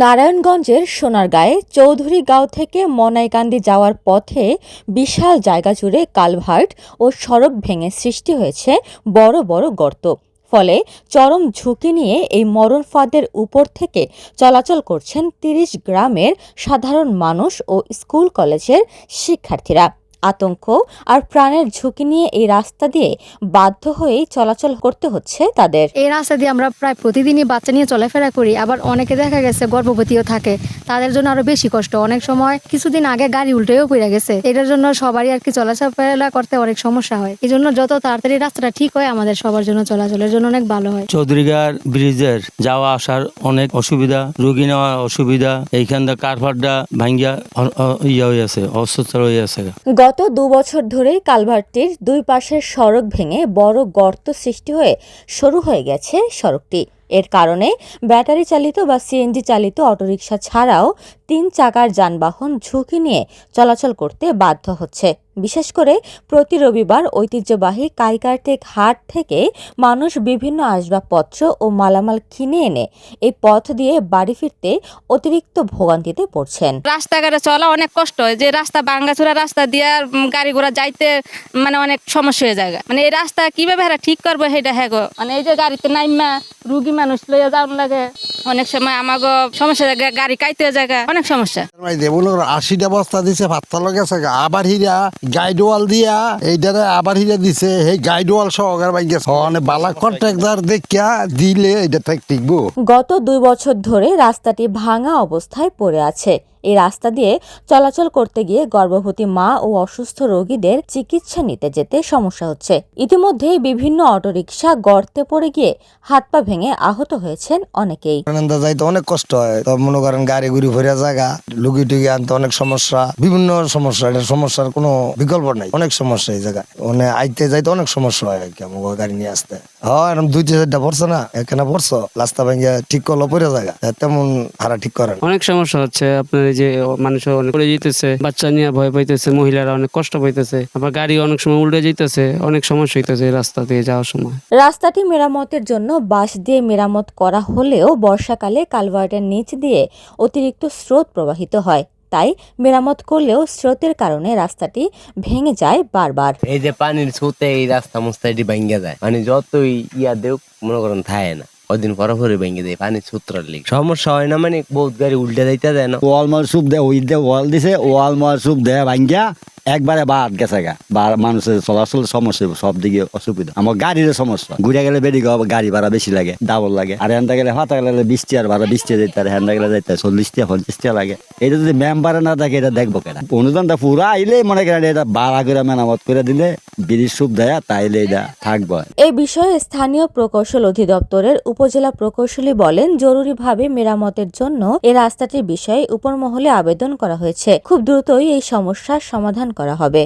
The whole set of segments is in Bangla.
নারায়ণগঞ্জের সোনারগাঁয়ে চৌধুরীগাঁও থেকে মনাইকান্দি যাওয়ার পথে বিশাল জায়গা জুড়ে কালভার্ট ও সড়ক ভেঙে সৃষ্টি হয়েছে বড় বড় গর্ত। ফলে চরম ঝুঁকি নিয়ে এই মরণ ফাঁদের উপর থেকে চলাচল করছেন তিরিশ গ্রামের সাধারণ মানুষ ও স্কুল কলেজের শিক্ষার্থীরা। আতঙ্ক আর প্রাণের ঝুঁকি নিয়ে এই রাস্তা দিয়ে বাধ্য হয়েই চলাচল করতে হচ্ছে তাদের। এই রাস্তা দিয়ে আমরা প্রায় প্রতিদিনই বাচ্চা নিয়ে চলাফেরা করি আবার অনেকে দেখা গেছে গর্ভবতীও থাকে। তাদের জন্য আরও বেশি কষ্ট। অনেক সময় কিছুদিন আগে গাড়ি উল্টেও পড়ে গেছে। এটার জন্য সবারই আর কি চলাফেরা করতে অনেক সমস্যা হয়। এই জন্য যত তাড়াতাড়ি রাস্তাটা ঠিক হয় আমাদের সবার জন্য চলাচলের জন্য অনেক ভালো হয়। চৌধুরীগার ব্রিজের যাওয়া আসার অনেক অসুবিধা রুগী নেওয়ার অসুবিধা এইখান থেকে কারফারটা ভাঙ্গিয়া ইয়ে হয়ে আছে অসুস্থ হয়ে আছে। গত দু বছর ধরেই কালভার্টটির দুই পাশের সড়ক ভেঙে বড় গর্ত সৃষ্টি হয়ে শুরু হয়ে গেছে সড়কটি। এর কারণে ব্যাটারি চালিত বা সিএনজি চালিত অটোরিকশা ছাড়াও তিন চাকার যানবাহন ঝুঁকি নিয়ে চলাচল করতে বাধ্য হচ্ছে। বিশেষ করে প্রতি রবিবার ঐতিহ্যবাহী কাইকার্টেক হাট থেকে মানুষ বিভিন্ন আসবাবপত্র ও মালামাল কিনে এনে এই পথ দিয়ে বাড়ি ফিরতে অতিরিক্ত ভোগান্তিতে পড়ছেন। রাস্তাঘাটে চলা অনেক কষ্ট যে রাস্তা ভাঙ্গাচুরা রাস্তা দিয়ে গাড়ি ঘোড়া যাইতে মানে অনেক সমস্যা হয়ে যায়। মানে এই রাস্তা কীভাবে ঠিক করব সেটা হ্যাঁ। মানে এই যে গাড়িতে নাইমা রুগী মানুষ লইয়া যাওয়ার লাগে। অনেক সময় আমাগো সমস্যা জায়গা গাড়ি কাইতে জায়গা অনেক সমস্যা। আশিটা বস্তা দিছে ভাত গেছে। আবার হিরা গাইডওয়াল দিয়া এইটারে আবার হিরা দিছে সেই গাইড ওয়াল সহকারে গেছে। মানে বালা কন্ট্রাক্টর দেখিয়া দিলে এটা ঠিক টিকবো গত দুই বছর ধরে রাস্তাটি ভাঙা অবস্থায় পড়ে আছে। এই রাস্তা দিয়ে চলাচল করতে গিয়ে গর্ভবতী মা ও অসুস্থ রোগীদের চিকিৎসা নিতে যেতে সমস্যা হচ্ছে। ইতিমধ্যেই বিভিন্ন অটোরিকশা গর্তে পড়ে গিয়ে হাত পা ভেঙে আহত হয়েছেন অনেকেই। যাইতে অনেক কষ্ট হয়। তো মনে করেন গাড়ি গুড়ি ভরে জায়গা লুগি টুগি আনতে অনেক সমস্যা বিভিন্ন সমস্যা। এটা সমস্যার কোনো বিকল্প নাই। অনেক সমস্যা এই জায়গায়। মানে আইতে যাইতে অনেক সমস্যা হয় আর কি আমাকে গাড়ি নিয়ে আসতে। হয় এরকম দুই চারটা পড়ছে না এখানে পড়ছো। রাস্তা ভেঙে ঠিক করল পরে জায়গা তেমন হারা ঠিক করেন অনেক সমস্যা হচ্ছে। আপনার এই যে মানুষ অনেক পড়ে যেতেছে বাচ্চা নিয়ে ভয় পাইতেছে মহিলারা অনেক কষ্ট পাইতেছে আবার গাড়ি অনেক সময় উল্টে যেতেছে অনেক সমস্যা হইতেছে রাস্তা দিয়ে যাওয়ার সময়। রাস্তাটি মেরামতের জন্য বাঁশ দিয়ে মেরামত করা হলেও বর্ষাকালে কালভার্টের নিচ দিয়ে অতিরিক্ত স্রোত প্রবাহিত হয়। তাই মেরামত করলেও স্রোতের কারণে রাস্তাটি ভেঙে যায় বারবার। এই যে পানির ছুতে এই রাস্তা মুস্তা এটি ভাঙ্গা যায়। মানে যতই ইয়া দেও মনে করেন থাকে না। ওদিন পর পরে ভেঙে দেয় পানি সূত্রের লিগ। সমস্যা হয় না মানে বহুত গাড়ি উল্টে দিতে দেয় না। ওয়াল মাল সুপ দেয় ওই দেয় ওয়াল দিছে ওয়াল মাল সুপ দেয় ভাঙ্গিয়া একবারে বাদ গেছে গা। বা মানুষের চলাচল সমস্যা, সব দিকে অসুবিধা। আমার গাড়ির সমস্যা। ঘুরে গেলে বেরিয়ে গাড়ি ভাড়া বেশি লাগে ডাবল লাগে। আর হেন্দা গেলে হাতা গেলে বিশ টিয়ার ভাড়া বিশ টিয়া আর হেন্দা গেলে যেতে চল্লিশ টিয়া পঞ্চাশ টিয়া লাগে। এটা যদি মেম্বারে না থাকে, এটা দেখব কেনা অনুদানটা পুরা আইলে মনে করেন এটা বাড়া করে মেরামত করে দিলে বিড়ির সুপ দেয়া, তাইলে এটা থাকব এই বিষয়ে স্থানীয় প্রকৌশল অধিদপ্তরের উপজেলা প্রকৌশলী বলেন, জরুরিভাবে মেরামতের জন্য এই রাস্তাটির বিষয়ে উপরমহলে আবেদন করা হয়েছে। খুব দ্রুতই এই সমস্যার সমাধান করা হবে।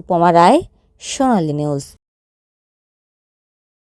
উপমা রায় সোনালী নিউজ।